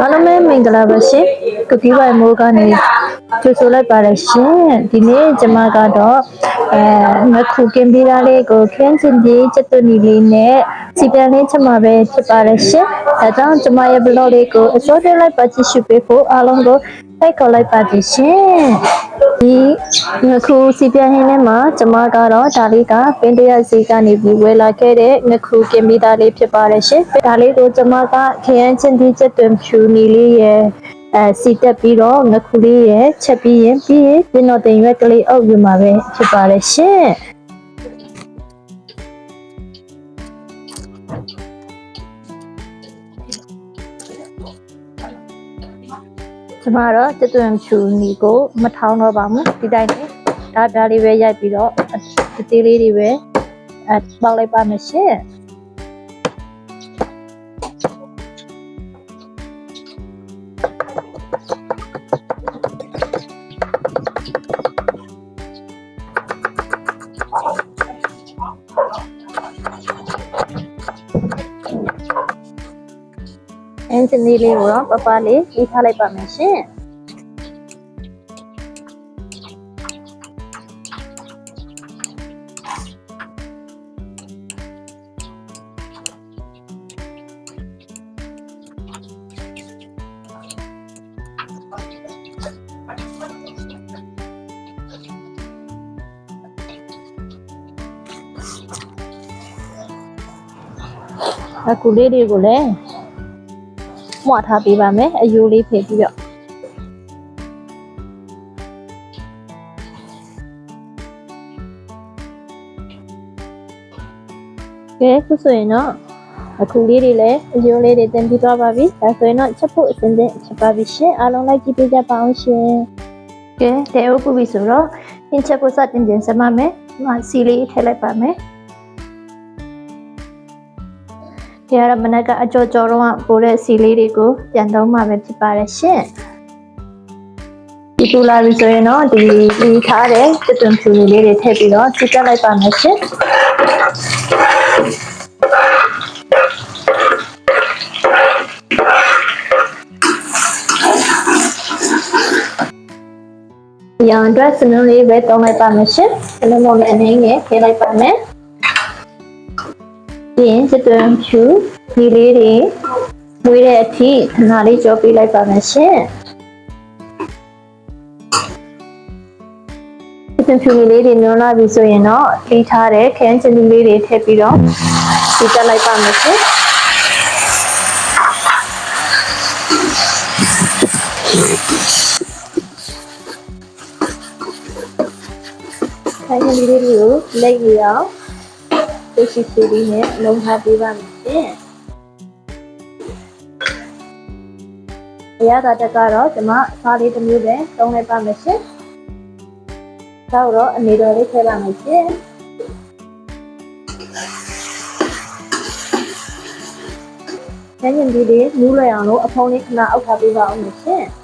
အားလုံးပဲမင်္ဂလာပါရှင်ကုတီးဝိုင်မိုးကနေကြိုဆိုလိုက်ပါတယ်ရှင်ဒီနေ့ကျွန်မကတော့အဲငခုကင်ပြီးသားလေးကိုခင်းချင်ပြီးချက်သွနီလေးနဲ့စီပြန်လေးချက်မှာပဲဖြစ်ပါတယ်ရှင်ဒါကြောင့်ကျွန်မရဲ့ blog လေးကိုအစိုးရလိုက်ပါကြည့်ရှုပေးဖို့အားလုံးကိုတိုက်ခေါ်လိုက်ပါတယ်ရှင် ဒီငခုစီပြန်ဟင်းထဲမှာကျွန်မကတော့ဒါလေးကပင်တရစီကနေပြီးဝယ်လာခဲ့တဲ့ငခုကင်ပြီးသားလေးဖြစ်ပါတယ်ရှင်ဒါလေးကိုကျွန်မကခရမ်းချင်းဒီချက်သွင်းဖြူနီလေးရဲ့အဲစီတက်ပြီးတော့ငခုလေးရဲ့ချက်ပြီးရင်ပြီးရင်ပြင်တော်တင်ရွက်ကလေးအုပ်ယူမှာပဲဖြစ်ပါတယ်ရှင် ကျမတော့တက်သွင်းဖြူနီကိုမထောင်းတော့ပါဘူးဒီတိုင်းနဲ့ဒါပြားလေးပဲရိုက်ပြီးတော့အသေးလေးတွေပဲအဲပေါက်လိုက်ပါမယ်ရှင် င်ဂျင်နီလေးကိုတော့ပပလေးရေးထားလိုက်ပါမယ်ရှင်အခုလေးတွေကိုလည်း မွထားပေးပါမယ်အယိုးလေးဖယ်ပြီးတော့ကဲခုဆိုရင်တော့အခုလေးတွေလည်းအယိုးလေးတွေတင်ပြီးသွားပါပြီဒါဆိုရင်တော့ချက်ဖို့အစဉ်သင့်ချက်ပါပြီရှင်အားလုံးလိုက်ကြည့်ပေးကြပါအောင်ရှင်ကဲတဲဟုတ်ပြီဆိုတော့ဟင်းချက်ဖို့စတင်ပြင်စမမယ်ဒီမှာစီလေးထည့်လိုက်ပါမယ် ဒီကတော့မနက်ကအကြော်ကြော်တော့ပိုးတဲ့စီလေးတွေကိုပြန်သုံးမှာပဲဖြစ်ပါတယ်ရှင်ဒီပူလာပြီဆိုရင်တော့ဒီဒီထားတဲ့တွတ်တွန်ဖြူလေးတွေထည့်ပြီးတော့စီကပ်လိုက်ပါမယ်ရှင်ရန်အတွက်စနုံးလေးပဲတုံးလိုက်ပါမယ်ရှင်။စနုံးမလေးအနေငယ်ထည့်လိုက်ပါမယ်။ ပြီးရင်စတွန်ဖြူဒီလေးတွေမွေးတဲ့အထိခဏလေးကြောပေးလိုက်ပါမယ်ရှင်။စတွန်ဖြူလေးတွေညွှန်းလာပြီဆိုရင်တော့လှီးထားတဲ့ခရမ်းချင်လေးတွေထည့်ပြီးတော့စီတက်လိုက်ပါမယ်ရှင်။ခိုင်ရလေးတွေကိုလက်ရအောင် သိရှိစီလေးနဲ့လုံးထားပေးပါမယ်ရှင်။အရာသာတက်ကတော့ကျွန်မအစားလေးတစ်မျိုးပဲသုံးလိုက်ပါမယ်ရှင်။ဒါတော့အနေတော်လေးထည့်ပါမယ်ရှင်။ညညင်ဒီလေးနူးလွယ်အောင်လို့အဖုံးလေးခဏအောက်ထားပေးပါအောင်ရှင်။။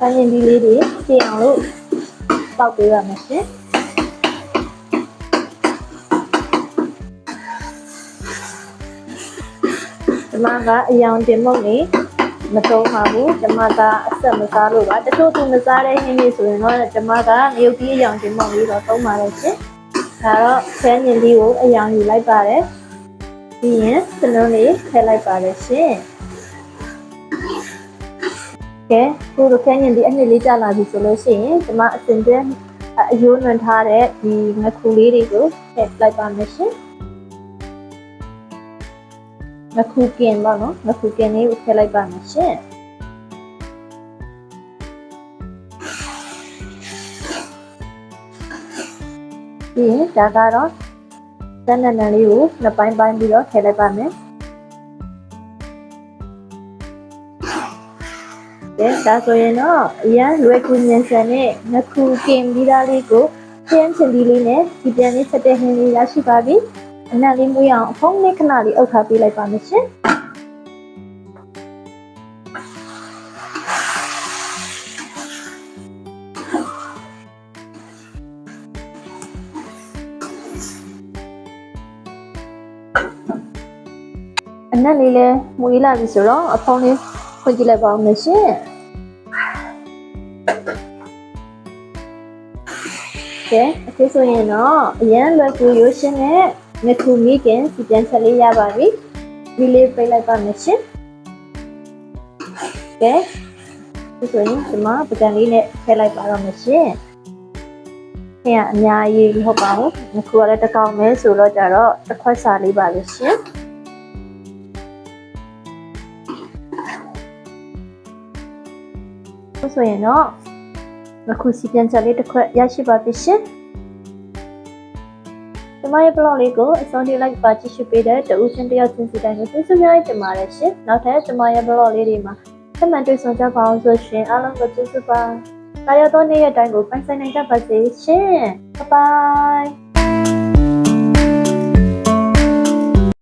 တိုင်းရင်ဒီလေးတွေရှင်းအောင်လို့ပေါက်ပေးပါမယ်ရှင်။ဒီမှာကအယောင်တင်မုတ်နေမသုံးပါဘူး။ဒီမှာကအဆက်မစားလို့ပါ။တချို့သူမစားတဲ့ဟင်းတွေဆိုရင်တော့ဒီမှာကမြုပ်ပြီးအယောင်တင်မုတ်လေးတော့သုံးပါလေရှင်။ဒါတော့ဆန်းရင်လေးကိုအယောင်ယူလိုက်ပါတယ်။ပြီးရင်စလုံးလေးထည့်လိုက်ပါတယ်ရှင်။ ကဲခုလိုခန်းရင်ဒီအနှစ်လေးကြာလာပြီဆိုလို့ရှိရင်ဒီမှာအစင်တဲ့အယိုးနွန်ထားတဲ့ဒီငခုလေးတွေကိုထည့်လိုက်ပါမယ်ရှင်ငခုကင်ပါနော်ငခုကင်လေးကိုထည့်လိုက်ပါမယ်ရှင်ပြီးရင်ဒါကတော့တန်းတန်းလေးကိုနှစ်ပိုင်းပိုင်းပြီးတော့ထည့်လိုက်ပါမယ် တယ်ဒါဆိုရင်တော့အရန်လွယ်ကူမြန်ဆန်နဲ့ငခုကင်ပြီးသားလေးကိုဖျင်းချင်ပြီးလေးနဲ့ဒီပြန်လေးဆက်တဲ့ဟင်းလေးရရှိပါပြီအနက်လေးမွေးအောင်အဖုံးလေးခဏလေးအုပ်ထားပေးလိုက်ပါမယ်ရှင်အနက်လေးလဲမွေးလာပြီဆိုတော့အဖုံးလေး ဖွင့်ကြည့်လိုက်ပါဦးမယ်ရှင်ကဲအခုဆိုရင်တော့အရန်လွယ်ကူရိုးရှင်းတဲ့ငခုမိခင်စီပြန်ချက်လေးရပါပြီဒီလေးပြလိုက်ပါမယ်ရှင်ကဲအခုဆိုရင်ဒီမှာပကံလေးနဲ့ထည့်လိုက်ပါတော့မယ်ရှင်ထည့်ရအများကြီးမဟုတ်ပါဘူးငခုကလည်းတစ်ကောင်ပဲဆိုတော့ကြတော့တစ်ခွက်စာလေးပါလို့ရှင် ဆိုဆိုရင်တော့အခုစီပြန်ချက်လေးတစ်ခွက်ရရှိပါပြီရှင်ကျမရဲ့ blog လေးကိုအဆုံးထိလိုက်ပါကြည့်ရှုပေးတဲ့တဦးချင်းတယောက်ချင်းစီတိုင်းကိုကျေးဇူးများတင်ပါတယ်ရှင်နောက်ထပ်ကျမရဲ့ blog လေးတွေမှာဆက်မှန်တွေ့ဆုံကြပါအောင်ဆိုရှင်အားလုံးကိုကျေးဇူးပါ။ဒါရတော့နေ့ရက်တိုင်းကိုပိုင်ဆိုင်နိုင်ကြပါစေရှင်။ Bye bye